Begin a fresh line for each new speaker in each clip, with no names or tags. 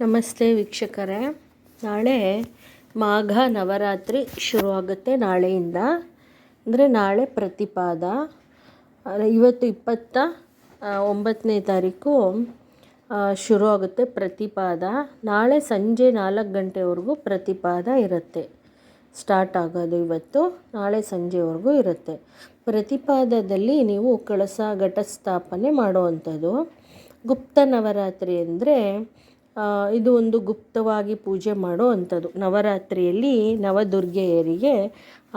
ನಮಸ್ತೆ ವೀಕ್ಷಕರೇ. ನಾಳೆ ಮಾಘ ನವರಾತ್ರಿ ಶುರುವಾಗುತ್ತೆ ನಾಳೆಯಿಂದ. ಅಂದರೆ ನಾಳೆ ಪ್ರತಿಪಾದ. ಇವತ್ತು ಇಪ್ಪತ್ತ ಒಂಬತ್ತನೇ ತಾರೀಕು ಶುರುವಾಗುತ್ತೆ ಪ್ರತಿಪಾದ. ನಾಳೆ ಸಂಜೆ ನಾಲ್ಕು ಗಂಟೆವರೆಗೂ ಪ್ರತಿಪಾದ ಇರುತ್ತೆ. ಸ್ಟಾರ್ಟ್ ಆಗೋದು ಇವತ್ತು, ನಾಳೆ ಸಂಜೆವರೆಗೂ ಇರುತ್ತೆ. ಪ್ರತಿಪಾದದಲ್ಲಿ ನೀವು ಕಳಸ ಘಟಸ್ಥಾಪನೆ ಮಾಡುವಂಥದ್ದು. ಗುಪ್ತ ನವರಾತ್ರಿ ಅಂದರೆ ಇದು ಒಂದು ಗುಪ್ತವಾಗಿ ಪೂಜೆ ಮಾಡುವಂಥದ್ದು. ನವರಾತ್ರಿಯಲ್ಲಿ ನವದುರ್ಗೆಯರಿಗೆ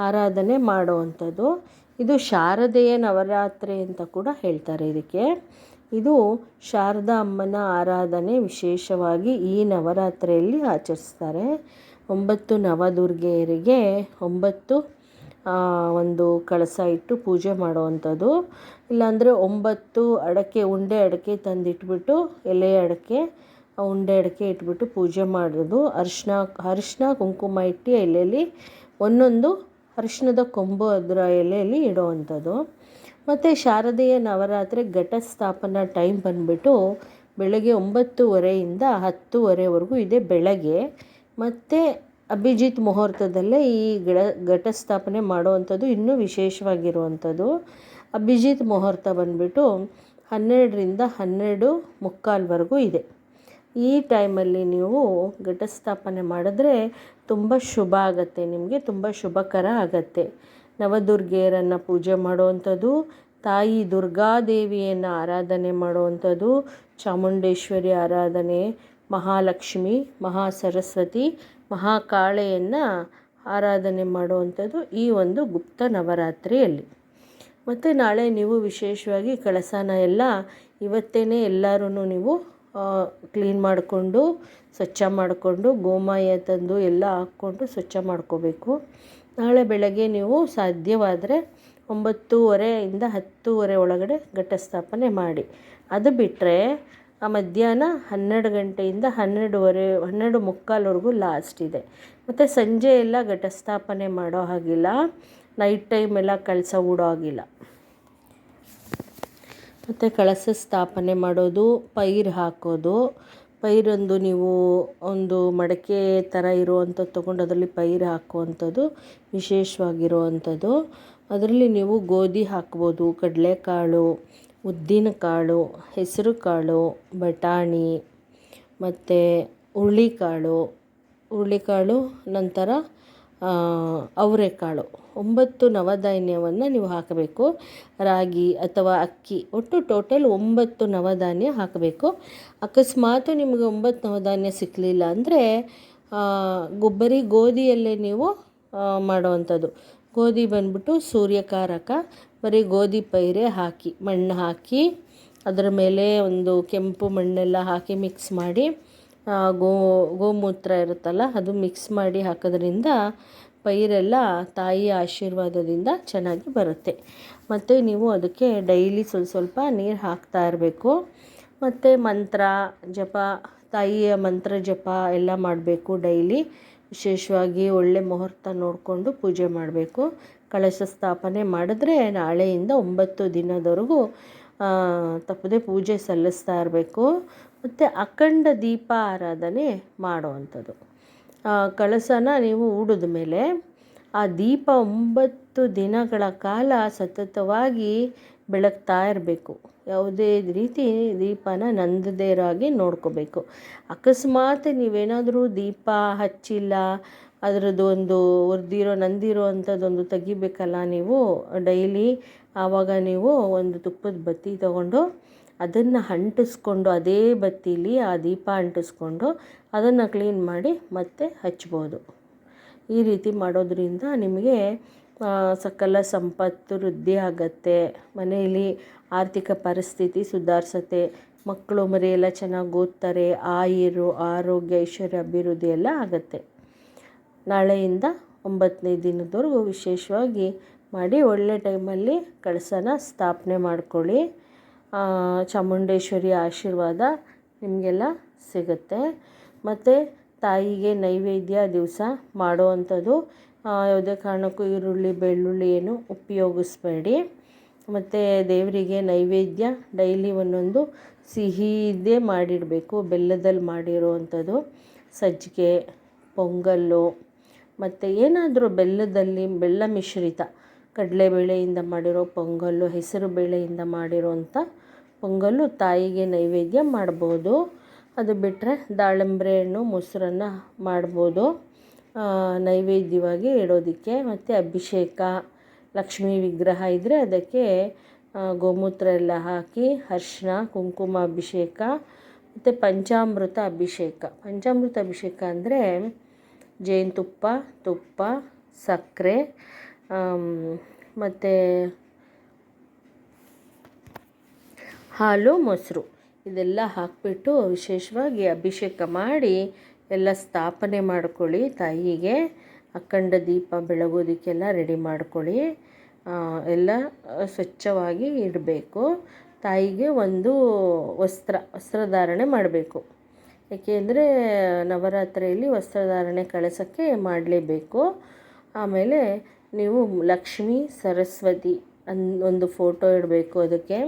ಆರಾಧನೆ ಮಾಡುವಂಥದ್ದು. ಇದು ಶಾರದೆಯ ನವರಾತ್ರಿ ಅಂತ ಕೂಡ ಹೇಳ್ತಾರೆ ಇದಕ್ಕೆ. ಇದು ಶಾರದಾ ಅಮ್ಮನ ಆರಾಧನೆ ವಿಶೇಷವಾಗಿ ಈ ನವರಾತ್ರಿಯಲ್ಲಿ ಆಚರಿಸ್ತಾರೆ. ಒಂಬತ್ತು ನವದುರ್ಗೆಯರಿಗೆ ಒಂಬತ್ತು ಒಂದು ಕಳಸ ಇಟ್ಟು ಪೂಜೆ ಮಾಡುವಂಥದ್ದು. ಇಲ್ಲಾಂದರೆ ಒಂಬತ್ತು ಅಡಕೆ, ಉಂಡೆ ಅಡಕೆ ತಂದಿಟ್ಬಿಟ್ಟು ಎಲೆ ಅಡಕೆ ಉಂಡೆ ಅಡಿಕೆ ಇಟ್ಬಿಟ್ಟು ಪೂಜೆ ಮಾಡೋದು. ಅರಿಶಿನ ಅರಿಶಿನ ಕುಂಕುಮ ಇಟ್ಟು ಎಲೆಯಲ್ಲಿ ಒಂದೊಂದು ಅರಿಶಿಣದ ಕೊಂಬು ಅದರ ಎಲೆಯಲ್ಲಿ ಇಡುವಂಥದ್ದು. ಮತ್ತು ಶಾರದೆಯ ನವರಾತ್ರಿ ಘಟಸ್ಥಾಪನಾ ಟೈಮ್ ಬಂದುಬಿಟ್ಟು ಬೆಳಗ್ಗೆ ಒಂಬತ್ತುವರೆಯಿಂದ ಹತ್ತುವರೆವರೆಗೂ ಇದೆ ಬೆಳಗ್ಗೆ. ಮತ್ತು ಅಭಿಜಿತ್ ಮುಹೂರ್ತದಲ್ಲೇ ಈ ಗಿಡ ಘಟಸ್ಥಾಪನೆ ಮಾಡುವಂಥದ್ದು ಇನ್ನೂ ವಿಶೇಷವಾಗಿರುವಂಥದ್ದು. ಅಭಿಜಿತ್ ಮುಹೂರ್ತ ಬಂದುಬಿಟ್ಟು ಹನ್ನೆರಡರಿಂದ ಹನ್ನೆರಡು ಮುಕ್ಕಾಲ್ವರೆಗೂ ಇದೆ. ಈ ಟೈಮಲ್ಲಿ ನೀವು ಘಟಸ್ಥಾಪನೆ ಮಾಡಿದ್ರೆ ತುಂಬ ಶುಭ ಆಗತ್ತೆ, ನಿಮಗೆ ತುಂಬ ಶುಭಕರ ಆಗತ್ತೆ. ನವದುರ್ಗೆಯರನ್ನು ಪೂಜೆ ಮಾಡುವಂಥದ್ದು, ತಾಯಿ ದುರ್ಗಾದೇವಿಯನ್ನು ಆರಾಧನೆ ಮಾಡುವಂಥದ್ದು, ಚಾಮುಂಡೇಶ್ವರಿ ಆರಾಧನೆ, ಮಹಾಲಕ್ಷ್ಮಿ ಮಹಾ ಸರಸ್ವತಿ ಮಹಾಕಾಳೆಯನ್ನು ಆರಾಧನೆ ಮಾಡುವಂಥದ್ದು ಈ ಒಂದು ಗುಪ್ತ ನವರಾತ್ರಿಯಲ್ಲಿ. ಮತ್ತು ನಾಳೆ ನೀವು ವಿಶೇಷವಾಗಿ ಕಳಸನ ಎಲ್ಲ ಇವತ್ತೇ ಎಲ್ಲರೂ ನೀವು ಕ್ಲೀನ್ ಮಾಡಿಕೊಂಡು, ಸ್ವಚ್ಛ ಮಾಡಿಕೊಂಡು, ಗೋಮಯ ತಂದು ಎಲ್ಲ ಹಾಕ್ಕೊಂಡು ಸ್ವಚ್ಛ ಮಾಡ್ಕೋಬೇಕು. ನಾಳೆ ಬೆಳಗ್ಗೆ ನೀವು ಸಾಧ್ಯವಾದರೆ ಒಂಬತ್ತೂವರೆಯಿಂದ ಹತ್ತೂವರೆ ಒಳಗಡೆ ಘಟಸ್ಥಾಪನೆ ಮಾಡಿ. ಅದು ಬಿಟ್ಟರೆ ಆ ಮಧ್ಯಾಹ್ನ ಹನ್ನೆರಡು ಗಂಟೆಯಿಂದ ಹನ್ನೆರಡುವರೆ, ಹನ್ನೆರಡು ಮುಕ್ಕಾಲ್ವರೆಗೂ ಲಾಸ್ಟ್ ಇದೆ. ಮತ್ತು ಸಂಜೆ ಎಲ್ಲ ಘಟಸ್ಥಾಪನೆ ಮಾಡೋ ಹಾಗಿಲ್ಲ. ನೈಟ್ ಟೈಮ್ ಎಲ್ಲ ಕಳಸ ಹೂಡೋ ಹಾಗಿಲ್ಲ. ಮತ್ತು ಕಳಸ ಸ್ಥಾಪನೆ ಮಾಡೋದು, ಪೈರು ಹಾಕೋದು. ಪೈರೊಂದು ನೀವು ಒಂದು ಮಡಕೆ ಥರ ಇರುವಂಥದ್ದು ತೊಗೊಂಡು ಅದರಲ್ಲಿ ಪೈರು ಹಾಕುವಂಥದ್ದು ವಿಶೇಷವಾಗಿರುವಂಥದ್ದು ಅದರಲ್ಲಿ ನೀವು ಗೋಧಿ ಹಾಕ್ಬೋದು, ಕಡಲೆಕಾಳು, ಉದ್ದಿನಕಾಳು ಹೆಸರು ಕಾಳು ಬಟಾಣಿ, ಮತ್ತು ಹುರುಳಿಕಾಳು. ಹುರುಳಿಕಾಳು ನಂತರ ಅವರೆಕಾಳು ಒಂಬತ್ತು ನವಧಾನ್ಯವನ್ನು ನೀವು ಹಾಕಬೇಕು. ರಾಗಿ ಅಥವಾ ಅಕ್ಕಿ, ಒಟ್ಟು ಟೋಟಲ್ ಒಂಬತ್ತು ನವಧಾನ್ಯ ಹಾಕಬೇಕು. ಅಕಸ್ಮಾತ್ ನಿಮಗೆ ಒಂಬತ್ತು ನವಧಾನ್ಯ ಸಿಕ್ಕಲಿಲ್ಲ ಅಂದರೆ ಗೊಬ್ಬರಿ ಗೋಧಿಯಲ್ಲೇ ನೀವು ಮಾಡುವಂಥದ್ದು. ಗೋಧಿ ಬಂದ್ಬಿಟ್ಟು ಸೂರ್ಯಕಾರಕ, ಬರೀ ಗೋಧಿ ಪೈರೇ ಹಾಕಿ, ಮಣ್ಣು ಹಾಕಿ, ಅದರ ಮೇಲೆ ಒಂದು ಕೆಂಪು ಮಣ್ಣೆಲ್ಲ ಹಾಕಿ ಮಿಕ್ಸ್ ಮಾಡಿ ಗೋ, ಗೋಮೂತ್ರ ಇರುತ್ತಲ್ಲ, ಅದು ಮಿಕ್ಸ್ ಮಾಡಿ ಹಾಕೋದ್ರಿಂದ ಪೈರೆಲ್ಲ ತಾಯಿಯ ಆಶೀರ್ವಾದದಿಂದ ಚೆನ್ನಾಗಿ ಬರುತ್ತೆ. ಮತ್ತು ನೀವು ಅದಕ್ಕೆ ಡೈಲಿ ಸ್ವಲ್ಪ ಸ್ವಲ್ಪ ನೀರು ಹಾಕ್ತಾ ಇರಬೇಕು. ಮತ್ತು ಮಂತ್ರ, ಜಪ, ತಾಯಿಯ ಮಂತ್ರ, ಜಪ ಎಲ್ಲ ಮಾಡಬೇಕು ಡೈಲಿ ವಿಶೇಷವಾಗಿ ಒಳ್ಳೆ ಮುಹೂರ್ತ ನೋಡಿಕೊಂಡು ಪೂಜೆ ಮಾಡಬೇಕು. ಕಳಶ ಸ್ಥಾಪನೆ ಮಾಡಿದ್ರೆ ನಾಳೆಯಿಂದ ಒಂಬತ್ತು ದಿನದವರೆಗೂ ತಪ್ಪದೆ ಪೂಜೆ ಸಲ್ಲಿಸ್ತಾ ಇರಬೇಕು. ಮತ್ತು ಅಖಂಡ ದೀಪ ಆರಾಧನೆ ಮಾಡುವಂಥದ್ದು. ಕಳಸನ ನೀವು ಹೂಡಿದ ಮೇಲೆ ಆ ದೀಪ ಒಂಬತ್ತು ದಿನಗಳ ಕಾಲ ಸತತವಾಗಿ ಬೆಳಗ್ತಾ ಇರಬೇಕು. ಯಾವುದೇ ರೀತಿ ದೀಪನ ನಂದದೇ ಇರೋ ಹಾಗೆ ನೋಡ್ಕೋಬೇಕು. ಅಕಸ್ಮಾತ್ ನೀವೇನಾದರೂ ದೀಪ ಹಚ್ಚಿಲ್ಲ ಅದರದ್ದು ಒಂದು ಉರಿದಿರೋ ನಂದಿರೋ ಅಂಥದ್ದೊಂದು ತೆಗಿಬೇಕಲ್ಲ ನೀವು ಡೈಲಿ, ಆವಾಗ ನೀವು ಒಂದು ತುಪ್ಪದ ಬತ್ತಿ ತಗೊಂಡು ಅದನ್ನು ಅಂಟಿಸ್ಕೊಂಡು ಅದೇ ಬತ್ತಿಲಿ ಆ ದೀಪ ಅಂಟಿಸ್ಕೊಂಡು ಅದನ್ನು ಕ್ಲೀನ್ ಮಾಡಿ ಮತ್ತೆ ಹಚ್ಬೋದು. ಈ ರೀತಿ ಮಾಡೋದ್ರಿಂದ ನಿಮಗೆ ಸಕಲ ಸಂಪತ್ತು ವೃದ್ಧಿ ಆಗತ್ತೆ. ಮನೆಯಲ್ಲಿ ಆರ್ಥಿಕ ಪರಿಸ್ಥಿತಿ ಸುಧಾರಿಸತ್ತೆ. ಮಕ್ಕಳು ಮರಿ ಎಲ್ಲ ಚೆನ್ನಾಗಿ ಓದ್ತಾರೆ. ಆಯಿರು, ಆರೋಗ್ಯ, ಐಶ್ವರ್ಯ, ಅಭಿವೃದ್ಧಿ ಎಲ್ಲ ಆಗತ್ತೆ. ನಾಳೆಯಿಂದ ಒಂಬತ್ತನೇ ದಿನದವರೆಗೂ ವಿಶೇಷವಾಗಿ ಮಾಡಿ ಒಳ್ಳೆ ಟೈಮಲ್ಲಿ ಕಳಸನ ಸ್ಥಾಪನೆ ಮಾಡ್ಕೊಳ್ಳಿ. ಚಾಮುಂಡೇಶ್ವರಿ ಆಶೀರ್ವಾದ ನಿಮಗೆಲ್ಲ ಸಿಗುತ್ತೆ. ಮತ್ತು ತಾಯಿಗೆ ನೈವೇದ್ಯ ದಿವಸ ಮಾಡುವಂಥದ್ದು ಯಾವುದೇ ಕಾರಣಕ್ಕೂ ಈರುಳ್ಳಿ, ಬೆಳ್ಳುಳ್ಳಿ ಏನು ಉಪಯೋಗಿಸ್ಬೇಡಿ. ಮತ್ತು ದೇವರಿಗೆ ನೈವೇದ್ಯ ಡೈಲಿ ಒಂದೊಂದು ಸಿಹಿದೇ ಮಾಡಿಡಬೇಕು, ಬೆಲ್ಲದಲ್ಲಿ ಮಾಡಿರುವಂಥದ್ದು. ಸಜ್ಜಿಗೆ, ಪೊಂಗಲ್ಲು ಮತ್ತು ಏನಾದರೂ ಬೆಲ್ಲದಲ್ಲಿ, ಬೆಲ್ಲ ಮಿಶ್ರಿತ ಕಡಲೆಬೇಳೆಯಿಂದ ಮಾಡಿರೋ ಪೊಂಗಲ್ಲು, ಹೆಸರು ಬೇಳೆಯಿಂದ ಮಾಡಿರೋಂಥ ಪೊಂಗಲ್ಲು ತಾಯಿಗೆ ನೈವೇದ್ಯ ಮಾಡ್ಬೋದು. ಅದು ಬಿಟ್ಟರೆ ದಾಳಿಂಬ್ರೆ ಹಣ್ಣು, ಮೊಸರನ್ನು ಮಾಡ್ಬೋದು. ನೈವೇದ್ಯವಾಗಿ ಇಡೋದಕ್ಕೆ ಮತ್ತು ಅಭಿಷೇಕ, ಲಕ್ಷ್ಮೀ ವಿಗ್ರಹ ಇದ್ದರೆ ಅದಕ್ಕೆ ಗೋಮೂತ್ರ ಎಲ್ಲ ಹಾಕಿ ಅರ್ಶಿನ ಕುಂಕುಮ ಅಭಿಷೇಕ, ಮತ್ತು ಪಂಚಾಮೃತ ಅಭಿಷೇಕ. ಪಂಚಾಮೃತ ಅಭಿಷೇಕ ಅಂದರೆ ಜೇನುತುಪ್ಪ, ತುಪ್ಪ, ಸಕ್ಕರೆ ಮತ್ತು ಹಾಲು, ಮೊಸರು. ಇದೆಲ್ಲ ಹಾಕಿಬಿಟ್ಟು ವಿಶೇಷವಾಗಿ ಅಭಿಷೇಕ ಮಾಡಿ ಎಲ್ಲ ಸ್ಥಾಪನೆ ಮಾಡ್ಕೊಳ್ಳಿ. ತಾಯಿಗೆ ಅಖಂಡ ದೀಪ ಬೆಳಗೋದಕ್ಕೆಲ್ಲ ರೆಡಿ ಮಾಡ್ಕೊಳ್ಳಿ. ಎಲ್ಲ ಸ್ವಚ್ಛವಾಗಿ ಇಡಬೇಕು. ತಾಯಿಗೆ ಒಂದು ವಸ್ತ್ರ, ವಸ್ತ್ರಧಾರಣೆ ಮಾಡಬೇಕು. ಏಕೆಂದರೆ ನವರಾತ್ರಿಯಲ್ಲಿ ವಸ್ತ್ರಧಾರಣೆ ಕಳಸಕ್ಕೆ ಮಾಡಲೇಬೇಕು. ಆಮೇಲೆ ನೀವು ಲಕ್ಷ್ಮೀ, ಸರಸ್ವತಿ ಅನ್ ಒಂದು ಫೋಟೋ ಇಡಬೇಕು ಅದಕ್ಕೆ.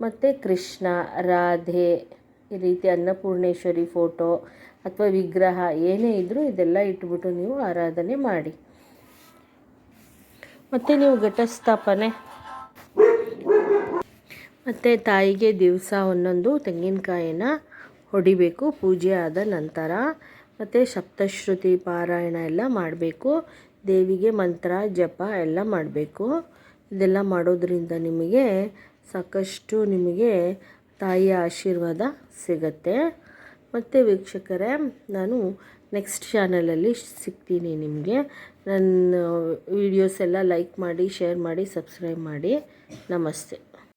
ಮತ್ತು ಕೃಷ್ಣ, ರಾಧೆ, ಈ ರೀತಿ ಅನ್ನಪೂರ್ಣೇಶ್ವರಿ ಫೋಟೋ ಅಥವಾ ವಿಗ್ರಹ ಏನೇ ಇದ್ದರೂ ಇದೆಲ್ಲ ಇಟ್ಬಿಟ್ಟು ನೀವು ಆರಾಧನೆ ಮಾಡಿ. ಮತ್ತು ನೀವು ಘಟಸ್ಥಾಪನೆ. ಮತ್ತು ತಾಯಿಗೆ ದಿವಸ ಒಂದೊಂದು ತೆಂಗಿನಕಾಯಿನ ಹೊಡಿಬೇಕು, ಪೂಜೆ ಆದ ನಂತರ ಮತ್ತು ಸಪ್ತಶ್ರುತಿ ಪಾರಾಯಣ ಎಲ್ಲ ಮಾಡಬೇಕು. ದೇವಿಗೆ ಮಂತ್ರ, ಜಪ ಎಲ್ಲ ಮಾಡಬೇಕು. ಇದೆಲ್ಲ ಮಾಡೋದ್ರಿಂದ ನಿಮಗೆ ಸಾಕಷ್ಟು ನಿಮಗೆ ತಾಯಿಯ ಆಶೀರ್ವಾದ ಸಿಗತ್ತೆ. ಮತ್ತು ವೀಕ್ಷಕರೇ, ನಾನು ನೆಕ್ಸ್ಟ್ ಚಾನಲಲ್ಲಿ ಸಿಗ್ತೀನಿ ನಿಮಗೆ. ನನ್ನ ವೀಡಿಯೋಸ್ ಎಲ್ಲ ಲೈಕ್ ಮಾಡಿ ಶೇರ್ ಮಾಡಿ ಸಬ್ಸ್ಕ್ರೈಬ್ ಮಾಡಿ. ನಮಸ್ತೆ.